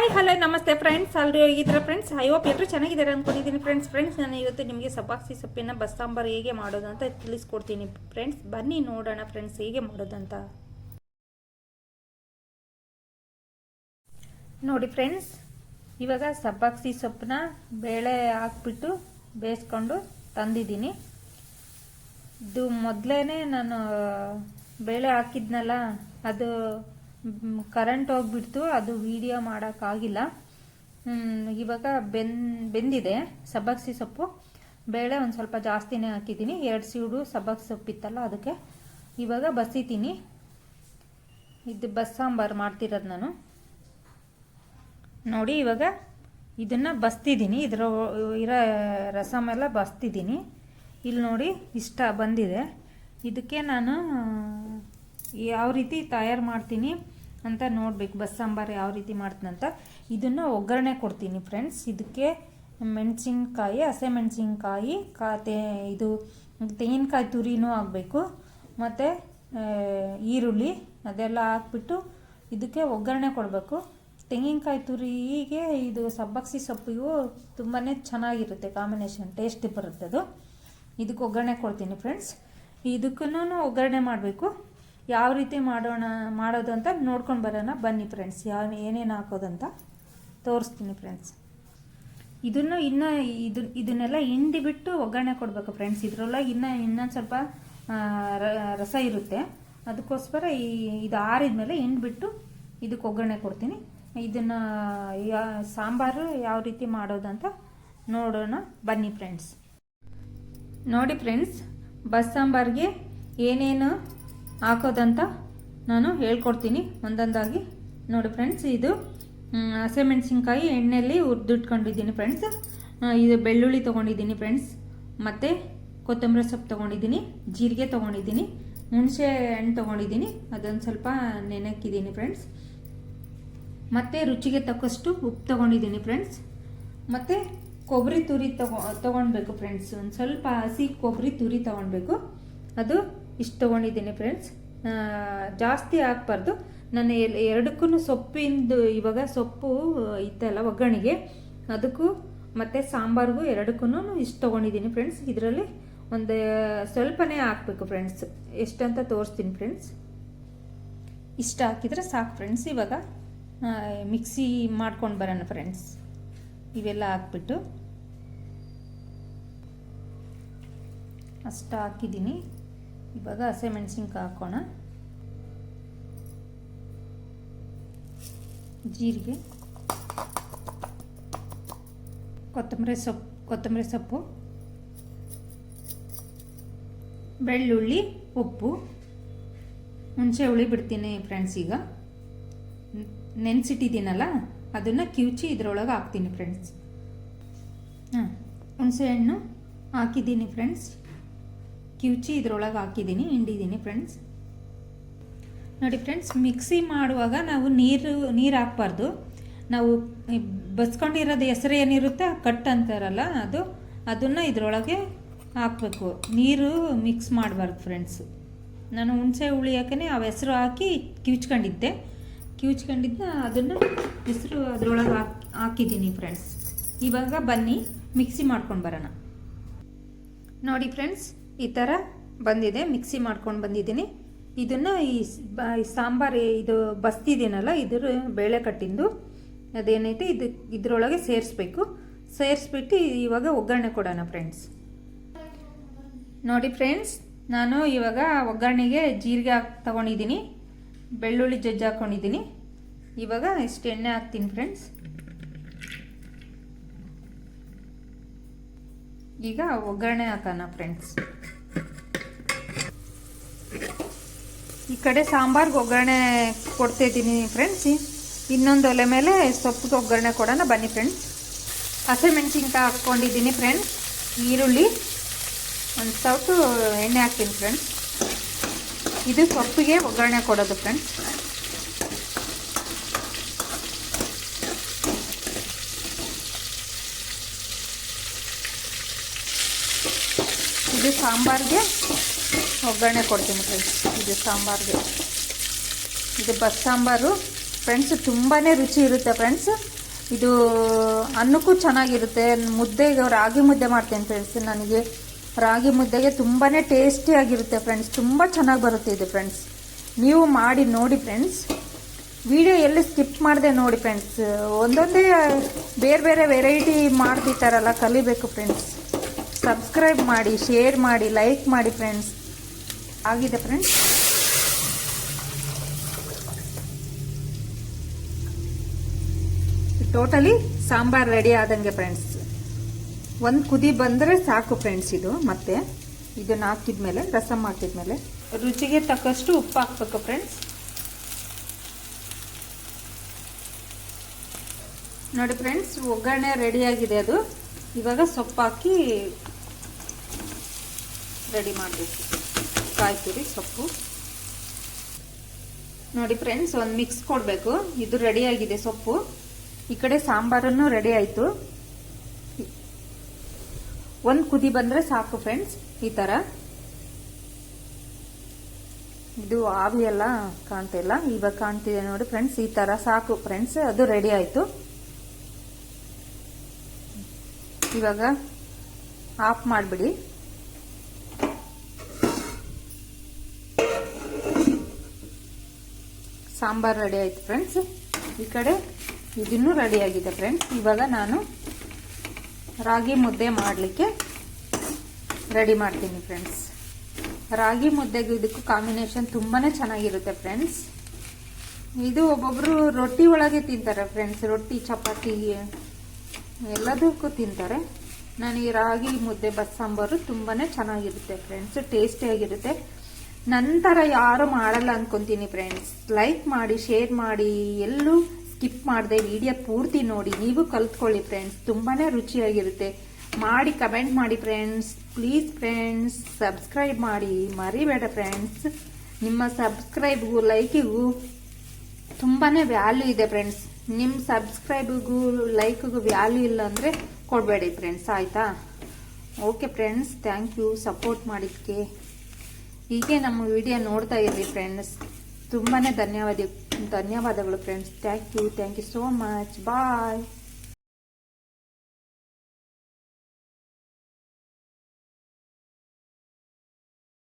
Hi hello ನಮಸ್ತೆ friends ಅಲ್ರಿ ಹೇಗಿದ್ದೀರಾ ಫ್ರೆಂಡ್ಸ್ ಐ ಹೋಪ್ ಎಲ್ಲರೂ ಚೆನ್ನಾಗಿದ್ದಾರೆ ಅಂದ್ಕೊಂಡಿದ್ದೀನಿ ಫ್ರೆಂಡ್ಸ್ ಫ್ರೆಂಡ್ಸ್ ನಾನು ಇವತ್ತು ನಿಮಗೆ ಸಬಾಕ್ಸಿ ಸೊಪ್ಪಿನ ಬಸ್ ಸಾಂಬಾರು ಹೇಗೆ ಮಾಡೋದು ಅಂತ ತಿಳಿಸ್ಕೊಡ್ತೀನಿ. ಫ್ರೆಂಡ್ಸ್ ಬನ್ನಿ ನೋಡೋಣ ಫ್ರೆಂಡ್ಸ್ ಹೇಗೆ ಮಾಡೋದಂತ ನೋಡಿ ಫ್ರೆಂಡ್ಸ್ ಇವಾಗ ಸಬ್ಬಾಕ್ಸಿ ಸೊಪ್ಪನ್ನ ಬೇಳೆ ಹಾಕ್ಬಿಟ್ಟು ಬೇಯಿಸ್ಕೊಂಡು ತಂದಿದ್ದೀನಿ. ಇದು ಮೊದಲೇ ನಾನು ಬೇಳೆ ಹಾಕಿದ್ನಲ್ಲ, ಅದು ಕರೆಂಟ್ ಹೋಗ್ಬಿಡ್ತು, ಅದು ವಿಡಿಯೋ ಮಾಡೋಕ್ಕಾಗಿಲ್ಲ. ಇವಾಗ ಬೆನ್, ಬೆಂದಿದೆ, ಸಬ್ಬಕ್ಸಿ ಸೊಪ್ಪು. ಬೇಳೆ ಒಂದು ಸ್ವಲ್ಪ ಜಾಸ್ತಿನೇ ಹಾಕಿದ್ದೀನಿ, ಎರಡು ಸೀಡು ಸಬ್ಬಕ್ಸಿ ಸೊಪ್ಪಿತ್ತಲ್ಲ ಅದಕ್ಕೆ ಇವಾಗ ಬಸಿತೀನಿ. ಇದು ಬಸ್ ಸಾಂಬಾರು ಮಾಡ್ತಿರೋದು ನಾನು. ನೋಡಿ, ಇವಾಗ ಇದನ್ನು ಬಸ್ತಿದ್ದೀನಿ, ಇದರ ಇರೋ ರಸಮೆಲ್ಲ ಬಸ್ತಿದ್ದೀನಿ. ಇಲ್ಲಿ ನೋಡಿ, ಇಷ್ಟ ಬಂದಿದೆ. ಇದಕ್ಕೆ ನಾನು ಯಾವ ರೀತಿ ತಯಾರು ಮಾಡ್ತೀನಿ ಅಂತ ನೋಡಬೇಕು. ಬಸ್ ಸಾಂಬಾರು ಯಾವ ರೀತಿ ಮಾಡ್ತೀನಂತ. ಇದನ್ನು ಒಗ್ಗರಣೆ ಕೊಡ್ತೀನಿ ಫ್ರೆಂಡ್ಸ್ ಇದಕ್ಕೆ ಮೆಣಸಿನ್ಕಾಯಿ ಹಸಿಮೆಣ್ಸಿನ್ಕಾಯಿ ಕಾ ತೇ ಇದು ತೆಂಗಿನಕಾಯಿ ತುರಿನೂ ಆಗಬೇಕು ಮತ್ತು ಈರುಳ್ಳಿ ಅದೆಲ್ಲ ಹಾಕ್ಬಿಟ್ಟು ಇದಕ್ಕೆ ಒಗ್ಗರಣೆ ಕೊಡಬೇಕು. ತೆಂಗಿನಕಾಯಿ ತುರಿಗೆ ಇದು ಸಬ್ಬಕ್ಸಿ ಸೊಪ್ಪಿಗೂ ತುಂಬಾ ಚೆನ್ನಾಗಿರುತ್ತೆ ಕಾಂಬಿನೇಷನ್ ಟೇಸ್ಟ್ ಬರುತ್ತೆ ಅದು. ಇದಕ್ಕೆ ಒಗ್ಗರಣೆ ಕೊಡ್ತೀನಿ ಫ್ರೆಂಡ್ಸ್ ಇದಕ್ಕೂ ಒಗ್ಗರಣೆ ಮಾಡಬೇಕು. ಯಾವ ರೀತಿ ಮಾಡೋಣ, ಮಾಡೋದು ಅಂತ ನೋಡ್ಕೊಂಡು ಬರೋಣ. ಬನ್ನಿ ಫ್ರೆಂಡ್ಸ್ ಯಾವ ಏನೇನು ಹಾಕೋದಂತ ತೋರಿಸ್ತೀನಿ ಫ್ರೆಂಡ್ಸ್ ಇದನ್ನು ಇನ್ನು ಇದು, ಇದನ್ನೆಲ್ಲ ಹಿಂಡಿ ಬಿಟ್ಟು ಒಗ್ಗರಣೆ ಕೊಡಬೇಕು ಫ್ರೆಂಡ್ಸ್ ಇದರೊಳಗೆ ಇನ್ನೂ ಇನ್ನೊಂದು ಸ್ವಲ್ಪ ರಸ ಇರುತ್ತೆ. ಅದಕ್ಕೋಸ್ಕರ ಈ, ಇದು ಆರಿದ್ಮೇಲೆ ಹಿಂಡ್ಬಿಟ್ಟು ಇದಕ್ಕೆ ಒಗ್ಗರಣೆ ಕೊಡ್ತೀನಿ. ಇದನ್ನು, ಯಾ, ಸಾಂಬಾರು ಯಾವ ರೀತಿ ಮಾಡೋದಂತ ನೋಡೋಣ. ಬನ್ನಿ ಫ್ರೆಂಡ್ಸ್ ನೋಡಿ ಫ್ರೆಂಡ್ಸ್ ಬಸ್ ಸಾಂಬಾರಿಗೆ ಏನೇನು ಹಾಕೋದಂತ ನಾನು ಹೇಳ್ಕೊಡ್ತೀನಿ ಒಂದೊಂದಾಗಿ. ನೋಡಿ ಫ್ರೆಂಡ್ಸ್ ಇದು ಹಸಿಮೆಣಸಿನ್ಕಾಯಿ ಎಣ್ಣೆಯಲ್ಲಿ ಹುರಿದಿಟ್ಕೊಂಡಿದ್ದೀನಿ ಫ್ರೆಂಡ್ಸ್ ಇದು ಬೆಳ್ಳುಳ್ಳಿ ತೊಗೊಂಡಿದ್ದೀನಿ ಫ್ರೆಂಡ್ಸ್ ಮತ್ತು ಕೊತ್ತಂಬರಿ ಸೊಪ್ಪು ತೊಗೊಂಡಿದ್ದೀನಿ, ಜೀರಿಗೆ ತೊಗೊಂಡಿದ್ದೀನಿ, ಹುಣಸೆ ಹಣ್ಣು ತೊಗೊಂಡಿದ್ದೀನಿ, ಅದೊಂದು ಸ್ವಲ್ಪ ನೆನಕ್ಕಿದ್ದೀನಿ ಫ್ರೆಂಡ್ಸ್ ಮತ್ತು ರುಚಿಗೆ ತಕ್ಕಷ್ಟು ಉಪ್ಪು ತೊಗೊಂಡಿದ್ದೀನಿ ಫ್ರೆಂಡ್ಸ್ ಮತ್ತು ಕೊಬ್ಬರಿ ತುರಿ ತಗೊ ತೊಗೊಳ್ಬೇಕು ಫ್ರೆಂಡ್ಸ್ ಒಂದು ಸ್ವಲ್ಪ ಹಸಿ ಕೊಬ್ಬರಿ ತುರಿ ತೊಗೊಳ್ಬೇಕು ಅದು ಇಷ್ಟು ತೊಗೊಂಡಿದ್ದೀನಿ ಫ್ರೆಂಡ್ಸ್ ಜಾಸ್ತಿ ಹಾಕ್ಬಾರ್ದು ನಾನು ಎರಡಕ್ಕೂ ಸೊಪ್ಪಿಂದು, ಇವಾಗ ಸೊಪ್ಪು ಇತ್ತಲ್ಲ ಒಗ್ಗರಣೆಗೆ. ಅದಕ್ಕೂ ಮತ್ತು ಸಾಂಬಾರಿಗೂ ಎರಡಕ್ಕೂ ಇಷ್ಟು ತೊಗೊಂಡಿದ್ದೀನಿ ಫ್ರೆಂಡ್ಸ್ ಇದರಲ್ಲಿ ಒಂದು ಸ್ವಲ್ಪನೇ ಹಾಕ್ಬೇಕು ಫ್ರೆಂಡ್ಸ್ ಎಷ್ಟಂತ ತೋರಿಸ್ತೀನಿ ಫ್ರೆಂಡ್ಸ್ ಇಷ್ಟು ಹಾಕಿದರೆ ಸಾಕು ಫ್ರೆಂಡ್ಸ್ ಇವಾಗ ಮಿಕ್ಸಿ ಮಾಡ್ಕೊಂಡು ಬರೋಣ ಫ್ರೆಂಡ್ಸ್ ಇವೆಲ್ಲ ಹಾಕ್ಬಿಟ್ಟು. ಅಷ್ಟು ಹಾಕಿದ್ದೀನಿ. ಇವಾಗ ಹಸಿಮೆಣ್ಸಿನ್ಕಾಯಿ ಹಾಕೋಣ. ಜೀರಿಗೆ. ಕೊತ್ತಂಬರಿ ಸೊಪ್ಪು ಕೊತ್ತಂಬರಿ ಸೊಪ್ಪು. ಬೆಳ್ಳುಳ್ಳಿ, ಉಪ್ಪು. ಹುಣಸೆ ಹುಳಿ ಬಿಡ್ತೀನಿ ಫ್ರೆಂಡ್ಸ್ ಈಗ. ನೆನೆಸಿಟ್ಟಿದ್ದೀನಲ್ಲ, ಅದನ್ನು ಕಿವುಚಿ ಇದರೊಳಗೆ ಹಾಕ್ತೀನಿ ಫ್ರೆಂಡ್ಸ್ ಹಾಂ ಹುಣಸೆ ಹಣ್ಣು ಹಾಕಿದ್ದೀನಿ ಫ್ರೆಂಡ್ಸ್ ಕಿವುಚಿ ಇದ್ರೊಳಗೆ ಹಾಕಿದ್ದೀನಿ, ಹಿಂಡಿದ್ದೀನಿ ಫ್ರೆಂಡ್ಸ್ ನೋಡಿ ಫ್ರೆಂಡ್ಸ್ ಮಿಕ್ಸಿ ಮಾಡುವಾಗ ನಾವು ನೀರು ನೀರು ಹಾಕ್ಬಾರ್ದು. ನಾವು ಬಸ್ಕೊಂಡಿರೋದು ಹೆಸರು ಏನಿರುತ್ತೆ ಕಟ್ ಅಂತಾರಲ್ಲ, ಅದು, ಅದನ್ನು ಇದರೊಳಗೆ ಹಾಕಬೇಕು. ನೀರು ಮಿಕ್ಸ್ ಮಾಡಬಾರ್ದು ಫ್ರೆಂಡ್ಸ್ ನಾನು ಹುಣಸೆ ಹಾಕೇ ಆ ಹೆಸರು ಹಾಕಿ ಕಿವುಚ್ಕೊಂಡಿದ್ದೆ ಕಿವುಚ್ಕೊಂಡಿದ್ದ ಅದನ್ನು ಹೆಸರು ಅದರೊಳಗೆ ಹಾಕಿ, ಹಾಕಿದ್ದೀನಿ ಫ್ರೆಂಡ್ಸ್ ಇವಾಗ ಬನ್ನಿ ಮಿಕ್ಸಿ ಮಾಡ್ಕೊಂಡು ಬರೋಣ. ನೋಡಿ ಫ್ರೆಂಡ್ಸ್ ಈ ಥರ ಬಂದಿದೆ, ಮಿಕ್ಸಿ ಮಾಡ್ಕೊಂಡು ಬಂದಿದ್ದೀನಿ. ಇದನ್ನು ಈ ಸಾಂಬಾರು, ಇದು ಬಸ್ತಿದ್ದೀನಲ್ಲ ಇದ್ರ ಬೇಳೆ ಕಟ್ಟಿಂದು ಅದೇನೈತೆ, ಇದು, ಇದರೊಳಗೆ ಸೇರಿಸ್ಬೇಕು. ಸೇರಿಸ್ಬಿಟ್ಟು ಇವಾಗ ಒಗ್ಗರಣೆ ಕೊಡೋಣ ಫ್ರೆಂಡ್ಸ್. ನೋಡಿ ಫ್ರೆಂಡ್ಸ್, ನಾನು ಇವಾಗ ಒಗ್ಗರಣೆಗೆ ಜೀರಿಗೆ ಹಾಕಿ, ತಗೊಂಡಿದ್ದೀನಿ. ಬೆಳ್ಳುಳ್ಳಿ ಜಜ್ಜಿ ಹಾಕ್ಕೊಂಡಿದ್ದೀನಿ ಇವಾಗ ಇಷ್ಟು ಎಣ್ಣೆ ಹಾಕ್ತೀನಿ ಫ್ರೆಂಡ್ಸ್. ಈಗ ಒಗ್ಗರಣೆ ಹಾಕೋಣ ಫ್ರೆಂಡ್ಸ್. ಕಡೆ ಸಾಂಬಾರ್ಗೆ ಒಗ್ಗರಣೆ ಕೊಡ್ತಾ ಇದ್ದೀನಿ ಫ್ರೆಂಡ್ಸ್ ಇನ್ನೊಂದು ಒಲೆ ಮೇಲೆ ಸೊಪ್ಪಿಗೆ ಒಗ್ಗರಣೆ ಕೊಡೋಣ, ಬನ್ನಿ ಫ್ರೆಂಡ್ಸ್ ಹಸಿಮೆಣ್ಸಿನ್ಕಾಯಿ ಹಾಕ್ಕೊಂಡಿದ್ದೀನಿ ಫ್ರೆಂಡ್ಸ್ ಈರುಳ್ಳಿ, ಒಂದು ಸೌಟು ಎಣ್ಣೆ ಹಾಕ್ತೀನಿ ಫ್ರೆಂಡ್ಸ್ ಇದು ಸೊಪ್ಪಿಗೆ ಒಗ್ಗರಣೆ ಕೊಡೋದು ಫ್ರೆಂಡ್ಸ್ ಇದು ಸಾಂಬಾರ್ಗೆ ಒಗ್ಗರಣೆ ಕೊಡ್ತೀನಿ ಫ್ರೆಂಡ್ಸ್. ಇದು ಸಾಂಬಾರಿಗೆ. ಇದು ಬಸ್ ಸಾಂಬಾರು. ಫ್ರೆಂಡ್ಸ್ ತುಂಬಾ ರುಚಿ ಇರುತ್ತೆ ಫ್ರೆಂಡ್ಸ್. ಇದು ಅನ್ನಕ್ಕೂ ಚೆನ್ನಾಗಿರುತ್ತೆ. ಮುದ್ದೆಗೆ ರಾಗಿ ಮುದ್ದೆ ಮಾಡ್ತೀನಿ ಫ್ರೆಂಡ್ಸ್. ನನಗೆ ರಾಗಿ ಮುದ್ದೆಗೆ ತುಂಬಾ ಟೇಸ್ಟಿಯಾಗಿರುತ್ತೆ ಫ್ರೆಂಡ್ಸ್. ತುಂಬ ಚೆನ್ನಾಗಿ ಬರುತ್ತೆ ಇದು ಫ್ರೆಂಡ್ಸ್. ನೀವು ಮಾಡಿ ನೋಡಿ ಫ್ರೆಂಡ್ಸ್. ವಿಡಿಯೋ ಎಲ್ಲಿ ಸ್ಕಿಪ್ ಮಾಡಿದೆ ನೋಡಿ ಫ್ರೆಂಡ್ಸ್. ಒಂದೊಂದೇ ಬೇರೆ ಬೇರೆ ವೆರೈಟಿ ಮಾಡ್ತಿರ್ತಾರಲ್ಲ, ಕಲಿಬೇಕು ಫ್ರೆಂಡ್ಸ್. ಸಬ್ಸ್ಕ್ರೈಬ್ ಮಾಡಿ, ಶೇರ್ ಮಾಡಿ, ಲೈಕ್ ಮಾಡಿ ಫ್ರೆಂಡ್ಸ್. ಆಗಿದೆ ಫ್ರೆಂಡ್ಸ್ ಟೋಟಲಿ ಸಾಂಬಾರ್ ರೆಡಿ ಆದಂಗೆ ಫ್ರೆಂಡ್ಸ್ ಒಂದು ಕುದಿ ಬಂದರೆ ಸಾಕು ಫ್ರೆಂಡ್ಸ್ ಇದು, ಮತ್ತೆ ಇದನ್ನ ಹಾಕಿದ್ಮೇಲೆ, ರಸಮ್ ಹಾಕಿದ್ಮೇಲೆ ರುಚಿಗೆ ತಕ್ಕಷ್ಟು ಉಪ್ಪು ಹಾಕ್ಬೇಕು ಫ್ರೆಂಡ್ಸ್ ನೋಡಿ ಫ್ರೆಂಡ್ಸ್ ಒಗ್ಗರಣೆ ರೆಡಿಯಾಗಿದೆ ಅದು. ಇವಾಗ ಸೊಪ್ಪು ಹಾಕಿ ರೆಡಿ ಮಾಡಬೇಕು. ಕಾಯಿ ತುರಿ ಸೊಪ್ಪು. ನೋಡಿ ಫ್ರೆಂಡ್ಸ್ ಒಂದು ಮಿಕ್ಸ್ ಕೊಡಬೇಕು. ಇದು ರೆಡಿಯಾಗಿದೆ ಸೊಪ್ಪು. ಈ ಕಡೆ ಸಾಂಬಾರನ್ನು ರೆಡಿ ಆಯಿತು. ಒಂದು ಕುದಿ ಬಂದರೆ ಸಾಕು ಫ್ರೆಂಡ್ಸ್ ಈ ಥರ ಇದು ಆವಿ ಎಲ್ಲ ಕಾಣ್ತಿಲ್ಲ ಇವಾಗ ಕಾಣ್ತಿದೆ ನೋಡಿ ಫ್ರೆಂಡ್ಸ್ ಈ ಥರ ಸಾಕು ಫ್ರೆಂಡ್ಸ್ ಅದು ರೆಡಿ ಆಯಿತು. ಇವಾಗ ಆಫ್ ಮಾಡಿಬಿಡಿ. ಸಾಂಬಾರ್ ರೆಡಿ ಆಯ್ತು ಫ್ರೆಂಡ್ಸ್ ಈ ಕಡೆ ಇದನ್ನು ರೆಡಿ ಆಗಿದೆ ಫ್ರೆಂಡ್ಸ್ ಇವಾಗ ನಾನು ರಾಗಿ ಮುದ್ದೆ ಮಾಡಲಿಕ್ಕೆ ರೆಡಿ ಮಾಡ್ತೀನಿ ಫ್ರೆಂಡ್ಸ್ ರಾಗಿ ಮುದ್ದೆಗೂ ಇದಕ್ಕೂ ಕಾಂಬಿನೇಷನ್ ತುಂಬಾ ಚೆನ್ನಾಗಿರುತ್ತೆ ಫ್ರೆಂಡ್ಸ್ ಇದು ಒಬ್ಬೊಬ್ರು ರೊಟ್ಟಿ ಒಳಗೆ ತಿಂತಾರೆ ಫ್ರೆಂಡ್ಸ್ ರೊಟ್ಟಿ, ಚಪಾತಿ, ಎಲ್ಲದಕ್ಕೂ ತಿಂತಾರೆ. ನಾನು ಈ ರಾಗಿ ಮುದ್ದೆ, ಬಸ್ ಸಾಂಬಾರು ತುಂಬಾ ಚೆನ್ನಾಗಿರುತ್ತೆ ಫ್ರೆಂಡ್ಸ್ ಟೇಸ್ಟಿಯಾಗಿರುತ್ತೆ ನಂತರ ಯಾರು ಮಾಡಲ್ಲ ಅನ್ಕೊಂತೀನಿ ಫ್ರೆಂಡ್ಸ್ ಲೈಕ್ ಮಾಡಿ ಶೇರ್ ಮಾಡಿ, ಎಲ್ಲೂ ಸ್ಕಿಪ್ ಮಾಡದೆ. ವಿಡಿಯೋ ಪೂರ್ತಿ ನೋಡಿ. ನೀವು ಕಲ್ತ್ಕೊಳ್ಳಿ ಫ್ರೆಂಡ್ಸ್ ತುಂಬಾ ರುಚಿಯಾಗಿರುತ್ತೆ. ಮಾಡಿ ಕಮೆಂಟ್ ಮಾಡಿ ಫ್ರೆಂಡ್ಸ್ ಪ್ಲೀಸ್ ಫ್ರೆಂಡ್ಸ್ ಸಬ್ಸ್ಕ್ರೈಬ್ ಮಾಡಿ. ಮರಿಬೇಡ ಫ್ರೆಂಡ್ಸ್ ನಿಮ್ಮ ಸಬ್ಸ್ಕ್ರೈಬ್ಗೂ ಲೈಕಿಗೂ ತುಂಬಾ ವ್ಯಾಲ್ಯೂ ಇದೆ ಫ್ರೆಂಡ್ಸ್ ನಿಮ್ಮ ಸಬ್ಸ್ಕ್ರೈಬ್ಗೂ ಲೈಕ್ಗೂ ವ್ಯಾಲ್ಯೂ ಇಲ್ಲ ಅಂದರೆ ಕೊಡಬೇಡಿ ಫ್ರೆಂಡ್ಸ್ ಆಯಿತಾ? Okay friends thank you support ಮಾಡಿದ್ದಕ್ಕೆ. ಹೀಗೆ ನಮ್ಮ ವಿಡಿಯೋ ನೋಡ್ತಾ ಇರಲಿ ಫ್ರೆಂಡ್ಸ್ ತುಂಬಾ ಧನ್ಯವಾದ ಧನ್ಯವಾದಗಳು friends thank you thank you so much bye